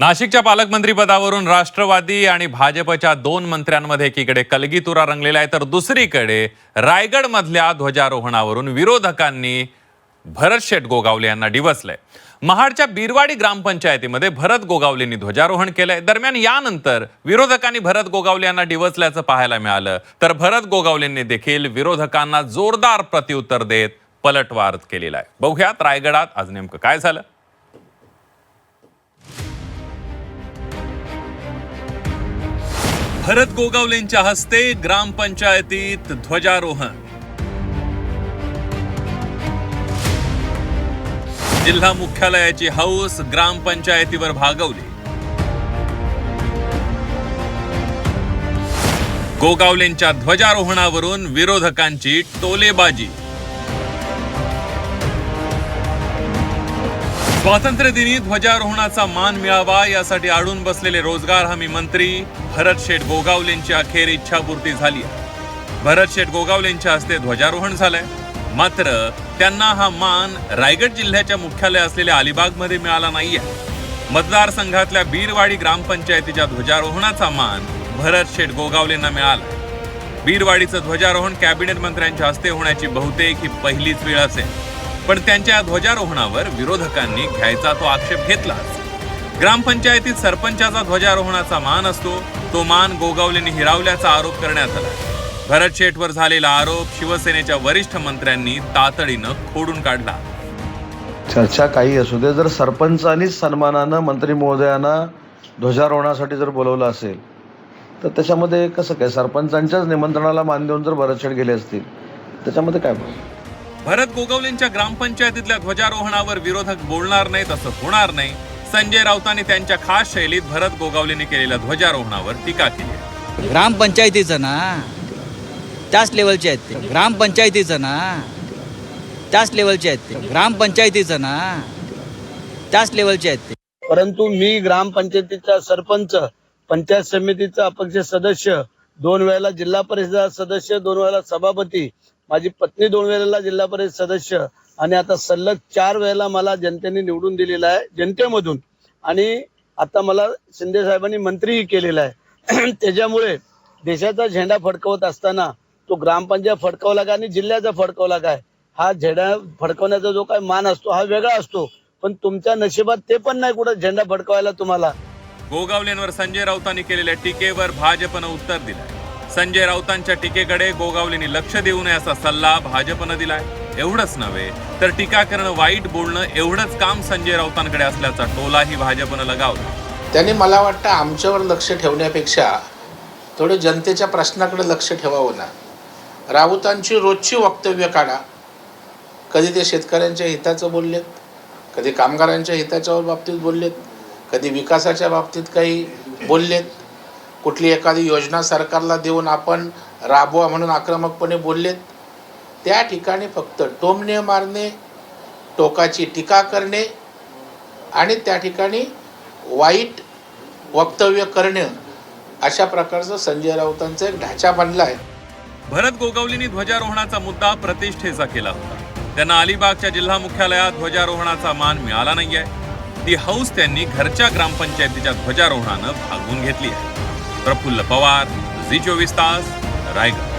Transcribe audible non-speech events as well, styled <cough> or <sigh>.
नाशिकच्या पालकमंत्री पदावरून राष्ट्रवादी आणि भाजपच्या दोन मंत्र्यांमध्ये एकीकडे कलगीतुरा रंगलेला आहे तर दुसरीकडे रायगडमधल्या ध्वजारोहणावरून विरोधकांनी भरत शेठ गोगावले यांना डिवसलंय. महाडच्या बिरवाडी ग्रामपंचायतीमध्ये भरत गोगावलेंनी ध्वजारोहण केलंय. दरम्यान यानंतर विरोधकांनी भरत गोगावले यांना डिवसल्याचं पाहायला मिळालं. तर भरत गोगावलेंनी देखील विरोधकांना जोरदार प्रत्युत्तर देत पलटवार केलेला आहे. बघूयात रायगडात आज नेमकं काय झालं. भरत गोगावलेंच्या हस्ते ग्रामपंचायतीत ध्वजारोहण. जिल्हा मुख्यालयाची हौस ग्रामपंचायतीवर भागवली. गोगावलेंच्या ध्वजारोहणावरून विरोधकांची टोलेबाजी. स्वातंत्र्यदिनी ध्वजारोहणाचा मान मिळावा यासाठी आडून बसलेले रोजगार हमी मंत्री भरत शेठ गोगावलेंची अखेर इच्छापूर्ती झाली आहे. भरत शेठ गोगावलेंच्या हस्ते ध्वजारोहण झालंय. मात्र त्यांना हा मान रायगड जिल्ह्याच्या मुख्यालय असलेल्या अलिबागमध्ये मिळाला नाहीये. मतदारसंघातल्या बीरवाडी ग्रामपंचायतीच्या ध्वजारोहणाचा मान भरत शेठ गोगावलेंना मिळाला. बीरवाडीचं ध्वजारोहण कॅबिनेट मंत्र्यांच्या हस्ते होण्याची बहुतेक ही पहिलीच वेळ असेल पण त्यांच्या ध्वजारोहणावर विरोधकांनी घ्यायचा तो आक्षेप घेतलाच. ग्रामपंचायतीत सरपंचाचा ध्वजारोहणाचा मान असतो तो मान गोगावलेने हिरावल्याचा आरोप करण्यात आला. भरत शेठवर झालेला आरोप शिवसेनेच्या वरिष्ठ मंत्र्यांनी तातडीनं खोडून काढला. चर्चा काही असू दे जर सरपंचानीच सन्मानानं मंत्री महोदयांना ध्वजारोहणासाठी जर बोलवलं असेल तर त्याच्यामध्ये कसं काय? सरपंचांच्याच निमंत्रणाला मान देऊन जर भरतशेठ गेले असतील त्याच्यामध्ये काय भरत गोगावलेंच्या ग्रामपंचायतीतल्या ध्वजारोहणावर विरोधक बोलणार नाहीत असं होणार नाही. संजय राऊतांनी त्यांच्या खास शैलीत भरत गोगावलेंनी केलेल्या ध्वजारोहणावर टीका केली. ग्रामपंचायतीचं ना? त्याच लेवलचे आहेत ते. ग्रामपंचायतीचं ना? त्याच लेवलचे आहेत ते. ग्रामपंचायतीचं ना? त्याच लेवलचे आहेत ते. परंतु मी ग्रामपंचायतीचा सरपंच पंचायत समितीचा अपक्ष सदस्य दोन वेळेला जिल्हा परिषद सदस्य दोन वेळेला सभापती माझी पत्नी दोन वेळेला जिल्हा परिषद सदस्य आणि आता सलग चार वेळेला मला जनतेने निवडून दिलेला आहे जनतेमधून. आणि आता मला शिंदे साहेबांनी मंत्रीही केलेला आहे. <clears throat> त्याच्यामुळे देशाचा झेंडा फडकवत असताना तो ग्रामपंचायत फडकवला काय आणि जिल्ह्याचा फडकवला काय हा झेंडा फडकवण्याचा जो काय मान असतो हा वेगळा असतो. पण तुमच्या नशिबात ते पण नाही कुठं झेंडा फडकवायला तुम्हाला. गोगावलेंवर संजय राऊतांनी केलेल्या टीकेवर भाजपनं उत्तर दिलंय. संजय राऊतांच्या टीकेकडे गोगावलेंनी लक्ष देऊ नये असा सल्ला भाजपनं दिलाय. एवढंच नव्हे तर टीका करणं वाईट बोलणं एवढंच काम संजय राऊतांकडे असल्याचा टोलाही भाजपनं लगावला. त्यांनी मला वाटतं आमच्यावर लक्ष ठेवण्यापेक्षा थोडं जनतेच्या प्रश्नाकडे लक्ष ठेवावं ना. राऊतांची रोजची वक्तव्य काढा. कधी ते शेतकऱ्यांच्या हिताचं बोललेत कधी कामगारांच्या हिताच्या बाबतीत बोललेत कधी विकासाच्या बाबतीत काही बोललेत. कुठली एखादी योजना सरकारला देऊन आपण राबवा म्हणून आक्रमकपणे बोललेत? त्या ठिकाणी फक्त टोमणे मारणे टोकाची टीका करणे आणि त्या ठिकाणी वाईट वक्तव्य करणे अशा प्रकारचं संजय राऊतांचा एक ढाचा बनला आहे. भरत गोगावलेंनी ध्वजारोहणाचा मुद्दा प्रतिष्ठेचा केला होता. त्यांना अलिबागच्या जिल्हा मुख्यालयात ध्वजारोहणाचा मान मिळाला नाहीये. ती हौस त्यांनी घरच्या ग्रामपंचायतीच्या ध्वजारोहणानं भागवून घेतली आहे. प्रफुल्ल पवार झी चोवीस तास रायगड.